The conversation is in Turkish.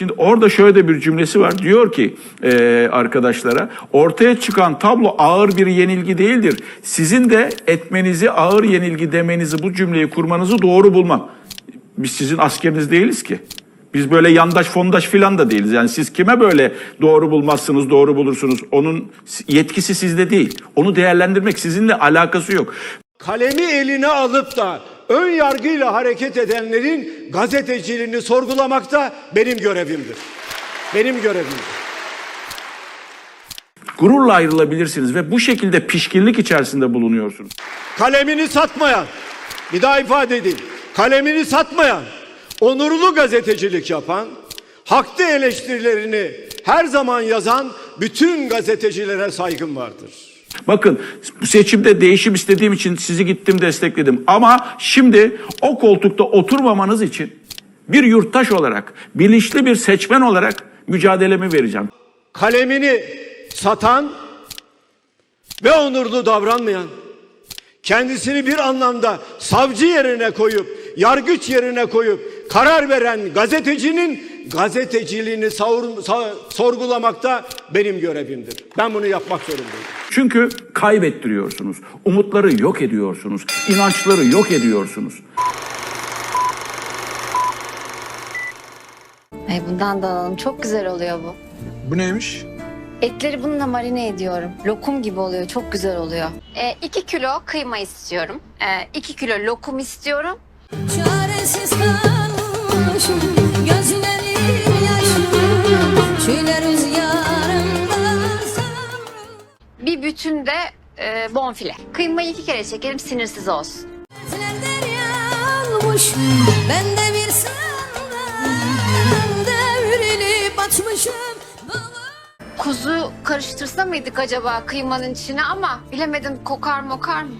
Şimdi orada şöyle de bir cümlesi var. Diyor ki e, arkadaşlara ortaya çıkan tablo ağır bir yenilgi değildir. Sizin de etmenizi ağır yenilgi demenizi bu cümleyi kurmanızı doğru bulmam. Biz sizin askeriniz değiliz ki. Biz böyle yandaş fondaş filan da değiliz. Yani siz kime böyle doğru bulmazsınız, doğru bulursunuz? Onun yetkisi sizde değil. Onu değerlendirmek sizinle alakası yok. kalemi eline alıp da ön yargıyla hareket edenlerin gazeteciliğini sorgulamak da benim görevimdir. Benim görevimdir. Gururla ayrılabilirsiniz ve bu şekilde pişkinlik içerisinde bulunuyorsunuz. Kalemini satmayan, bir daha ifade edeyim. Kalemini satmayan, onurlu gazetecilik yapan, haklı eleştirilerini her zaman yazan bütün gazetecilere saygım vardır. Bakın bu seçimde değişim istediğim için sizi gittim destekledim. Ama şimdi o koltukta oturmamanız için bir yurttaş olarak, bilinçli bir seçmen olarak mücadelemi vereceğim. kalemini satan ve onurlu davranmayan, kendisini bir anlamda savcı yerine koyup, yargıç yerine koyup karar veren gazetecinin gazeteciliğini savur- sa- sorgulamakta benim görevimdir. Ben bunu yapmak zorundayım. Çünkü kaybettiriyorsunuz. Umutları yok ediyorsunuz. inançları yok ediyorsunuz. Ay bundan da alalım. Çok güzel oluyor bu. Bu neymiş? Etleri bununla marine ediyorum. Lokum gibi oluyor. Çok güzel oluyor. 2 kilo kıyma istiyorum. 2 kilo lokum istiyorum. Çaresiz kalmışım bütün de e, bonfile. Kıymayı iki kere çekelim sinirsiz olsun. Ben de bir sandal Devrilip açmışım Kuzu karıştırsa mıydık acaba kıymanın içine ama bilemedim kokar mokar mı?